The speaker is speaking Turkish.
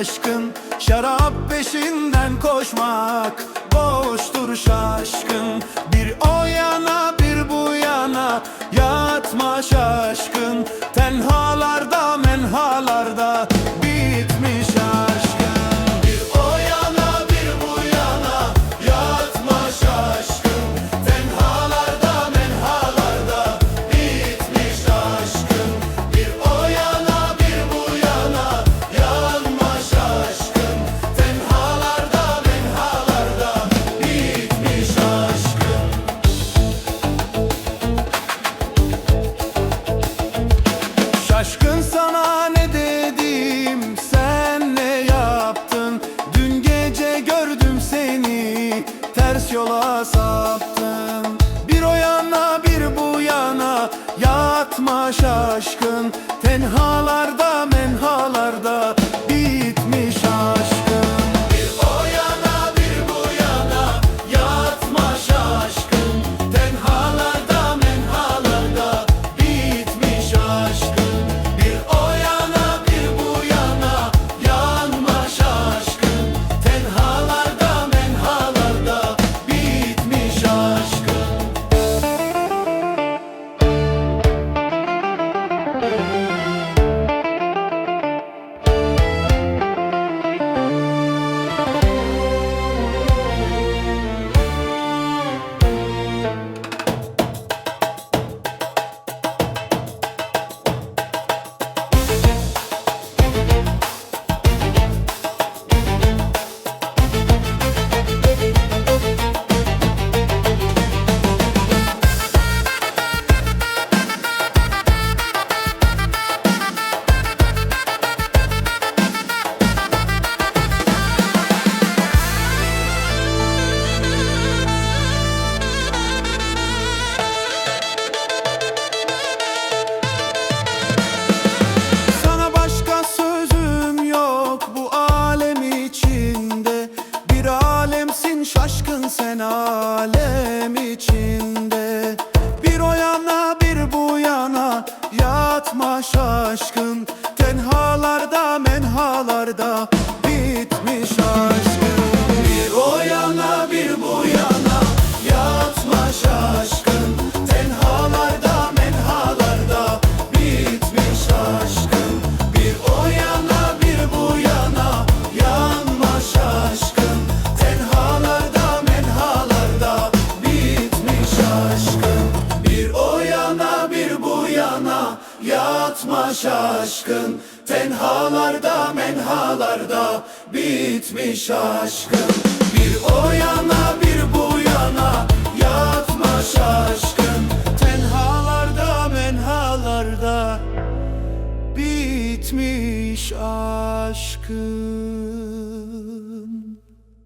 aşkın Şarap peşinden koşmak Boştur şaşkın. Bir o yola saptım. Bir o yana bir bu yana. Yatma şaşkın. Tenhalarda menhalarda. yatma şaşkın Tenhalarda menhalarda bitmiş aşkın. Bir o yana bir bu yana yatma şaşkın. Tenhalarda menhalarda bitmiş aşkın.